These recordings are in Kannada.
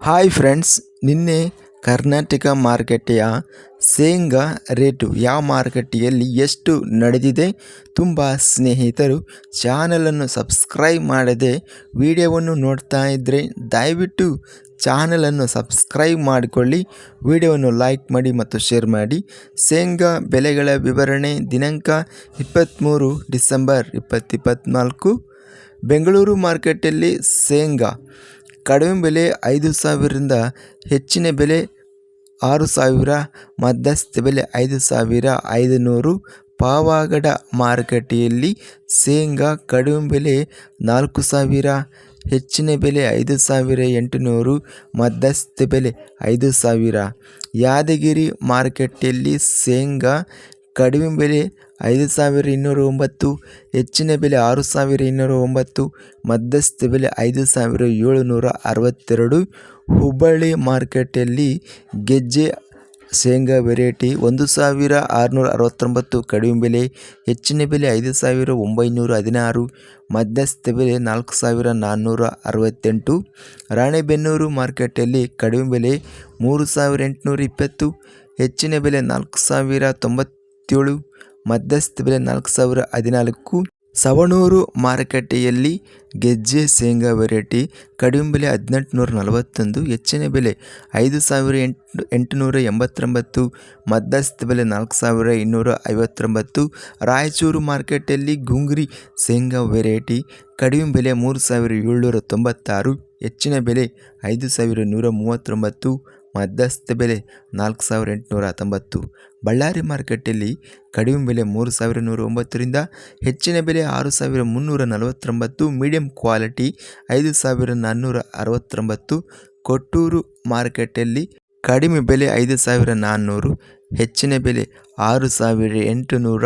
ಹಾಯ್ ಫ್ರೆಂಡ್ಸ್, ನಿನ್ನೆ ಕರ್ನಾಟಕ ಮಾರುಕಟ್ಟೆಯ ಶೇಂಗಾ ರೇಟು ಯಾವ ಮಾರುಕಟ್ಟೆಯಲ್ಲಿ ಎಷ್ಟು ನಡೆದಿದೆ ತುಂಬ ಸ್ನೇಹಿತರು ಚಾನಲನ್ನು ಸಬ್ಸ್ಕ್ರೈಬ್ ಮಾಡದೆ ವಿಡಿಯೋವನ್ನು ನೋಡ್ತಾ ಇದ್ದರೆ ದಯವಿಟ್ಟು ಚಾನಲನ್ನು ಸಬ್ಸ್ಕ್ರೈಬ್ ಮಾಡಿಕೊಳ್ಳಿ, ವಿಡಿಯೋವನ್ನು ಲೈಕ್ ಮಾಡಿ ಮತ್ತು ಶೇರ್ ಮಾಡಿ. ಶೇಂಗಾ ಬೆಲೆಗಳ ವಿವರಣೆ ದಿನಾಂಕ ಇಪ್ಪತ್ತ್ಮೂರು ಡಿಸೆಂಬರ್ ಇಪ್ಪತ್ತಿಪ್ಪತ್ತ್ನಾಲ್ಕು ಬೆಂಗಳೂರು ಮಾರ್ಕೆಟಲ್ಲಿ ಶೇಂಗಾ ಕಡಿಮೆ ಬೆಲೆ ಐದು ಸಾವಿರದಿಂದ ಹೆಚ್ಚಿನ ಬೆಲೆ ಆರು ಸಾವಿರ, ಮಧ್ಯಸ್ಥ ಬೆಲೆ ಐದು ಸಾವಿರ ಐದು ನೂರು ಪಾವಗಡ ಮಾರುಕಟ್ಟೆಯಲ್ಲಿ ಶೇಂಗಾ ಕಡಿಮೆ ಬೆಲೆ ನಾಲ್ಕು ಸಾವಿರ, ಹೆಚ್ಚಿನ ಬೆಲೆ ಐದು ಸಾವಿರ ಎಂಟುನೂರು, ಮಧ್ಯಸ್ಥ ಬೆಲೆ ಐದು ಸಾವಿರ. ಯಾದಗಿರಿ ಮಾರುಕಟ್ಟೆಯಲ್ಲಿ ಶೇಂಗಾ ಕಡಿಮೆ ಬೆಲೆ ಐದು ಸಾವಿರ ಇನ್ನೂರ ಒಂಬತ್ತು ಹೆಚ್ಚಿನ ಬೆಲೆ ಆರು ಸಾವಿರ ಇನ್ನೂರ ಒಂಬತ್ತು ಮಧ್ಯಸ್ಥ ಬೆಲೆ ಐದು ಸಾವಿರ ಏಳುನೂರ ಅರವತ್ತೆರಡು ಹುಬ್ಬಳ್ಳಿ ಮಾರ್ಕೆಟಲ್ಲಿ ಗೆಜ್ಜೆ ಶೇಂಗಾ ವೆರೈಟಿ ಒಂದು ಸಾವಿರ ಆರುನೂರ ಅರವತ್ತೊಂಬತ್ತು ಕಡಿಮೆ ಬೆಲೆ ಹೆಚ್ಚಿನ ಬೆಲೆ ಐದು ಸಾವಿರ ಒಂಬೈನೂರ ಹದಿನಾರು ಮಧ್ಯಸ್ಥ ಬೆಲೆ ನಾಲ್ಕು ಸಾವಿರ ನಾನ್ನೂರ ಅರವತ್ತೆಂಟು ರಾಣೆಬೆನ್ನೂರು ಮಾರ್ಕೆಟಲ್ಲಿ ಕಡಿಮೆ ಬೆಲೆ ಮೂರು ಸಾವಿರ ಎಂಟುನೂರ ಇಪ್ಪತ್ತು ಹೆಚ್ಚಿನ ಬೆಲೆ ನಾಲ್ಕು ಸಾವಿರ ತೊಂಬತ್ತೇಳು ಮಧ್ಯಸ್ಥ ಬೆಲೆ ನಾಲ್ಕು ಸಾವಿರ ಹದಿನಾಲ್ಕು, ಸವಣೂರು ಮಾರುಕಟ್ಟೆಯಲ್ಲಿ ಗೆಜ್ಜೆ ಶೇಂಗಾ ವೆರೈಟಿ ಕಡಿಮೆ ಬೆಲೆ ಹದಿನೆಂಟು ನೂರ ನಲವತ್ತೊಂದು, ಹೆಚ್ಚಿನ ಬೆಲೆ ಐದು ಸಾವಿರ ಎಂಟು, ಎಂಟುನೂರ ಎಂಬತ್ತೊಂಬತ್ತು, ಮಧ್ಯಸ್ಥ ಬೆಲೆ ನಾಲ್ಕು ಸಾವಿರ ಇನ್ನೂರ ಐವತ್ತೊಂಬತ್ತು, ರಾಯಚೂರು ಮಾರ್ಕೆಟಲ್ಲಿ ಗುಂಗ್ರಿ ಶೇಂಗಾ ವೆರೈಟಿ ಕಡಿಮೆ ಬೆಲೆ ಮೂರು ಸಾವಿರ ಏಳ್ನೂರ ತೊಂಬತ್ತಾರು, ಹೆಚ್ಚಿನ ಬೆಲೆ ಐದು ಸಾವಿರ ನೂರ ಮೂವತ್ತೊಂಬತ್ತು ಮಧ್ಯಸ್ಥ ಬೆಲೆ ನಾಲ್ಕು ಸಾವಿರ ಎಂಟುನೂರ ಹತ್ತೊಂಬತ್ತು. ಬಳ್ಳಾರಿ ಮಾರುಕಟ್ಟೆಯಲ್ಲಿ ಕಡಿಮೆ ಬೆಲೆ ಮೂರು ಸಾವಿರ ನೂರ ಒಂಬತ್ತರಿಂದ ಹೆಚ್ಚಿನ ಬೆಲೆ ಆರು ಸಾವಿರ ಮುನ್ನೂರ ನಲವತ್ತೊಂಬತ್ತು. ಮೀಡಿಯಂ ಕ್ವಾಲಿಟಿ ಐದು ಸಾವಿರ ನಾನ್ನೂರ ಅರವತ್ತೊಂಬತ್ತು. ಕೊಟ್ಟೂರು ಮಾರುಕಟ್ಟೆಯಲ್ಲಿ ಕಡಿಮೆ ಬೆಲೆ ಐದು ಸಾವಿರ ನಾನ್ನೂರು, ಹೆಚ್ಚಿನ ಬೆಲೆ ಆರು ಸಾವಿರ ಎಂಟುನೂರ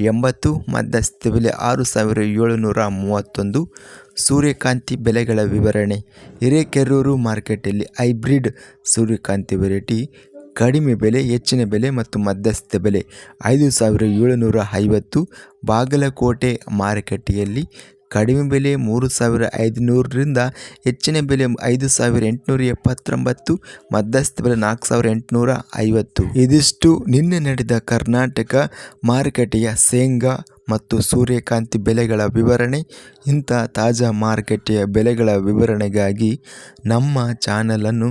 ಎಂಬತ್ತು ಮಧ್ಯಸ್ಥ ಬೆಲೆ ಆರು ಸಾವಿರ ಏಳುನೂರ ಮೂವತ್ತೊಂದು. ಸೂರ್ಯಕಾಂತಿ ಬೆಲೆಗಳ ವಿವರಣೆ. ಹಿರೇಕೆರೂರು ಮಾರ್ಕೆಟಲ್ಲಿ ಹೈಬ್ರಿಡ್ ಸೂರ್ಯಕಾಂತಿ ವೆರೈಟಿ. ಕಡಿಮೆ ಬೆಲೆ, ಹೆಚ್ಚಿನ ಬೆಲೆ ಮತ್ತು ಮಧ್ಯಸ್ಥ ಬೆಲೆ ಐದು ಸಾವಿರ ಏಳುನೂರ ಐವತ್ತು. ಬಾಗಲಕೋಟೆ ಮಾರುಕಟ್ಟೆಯಲ್ಲಿ ಕಡಿಮೆ ಬೆಲೆ ಮೂರು ಸಾವಿರ ಐದುನೂರರಿಂದ ಹೆಚ್ಚಿನ ಬೆಲೆ ಐದು ಸಾವಿರ ಎಂಟುನೂರ ಎಪ್ಪತ್ತೊಂಬತ್ತು, ಮಧ್ಯಸ್ಥ ಬೆಲೆ ನಾಲ್ಕು ಸಾವಿರ ಎಂಟುನೂರ ಐವತ್ತು. ಇದಿಷ್ಟು ನಿನ್ನೆ ನಡೆದ ಕರ್ನಾಟಕ ಮಾರುಕಟ್ಟೆಯ ಶೇಂಗಾ ಮತ್ತು ಸೂರ್ಯಕಾಂತಿ ಬೆಲೆಗಳ ವಿವರಣೆ. ಇಂಥ ತಾಜಾ ಮಾರುಕಟ್ಟೆಯ ಬೆಲೆಗಳ ವಿವರಣೆಗಾಗಿ ನಮ್ಮ ಚಾನಲನ್ನು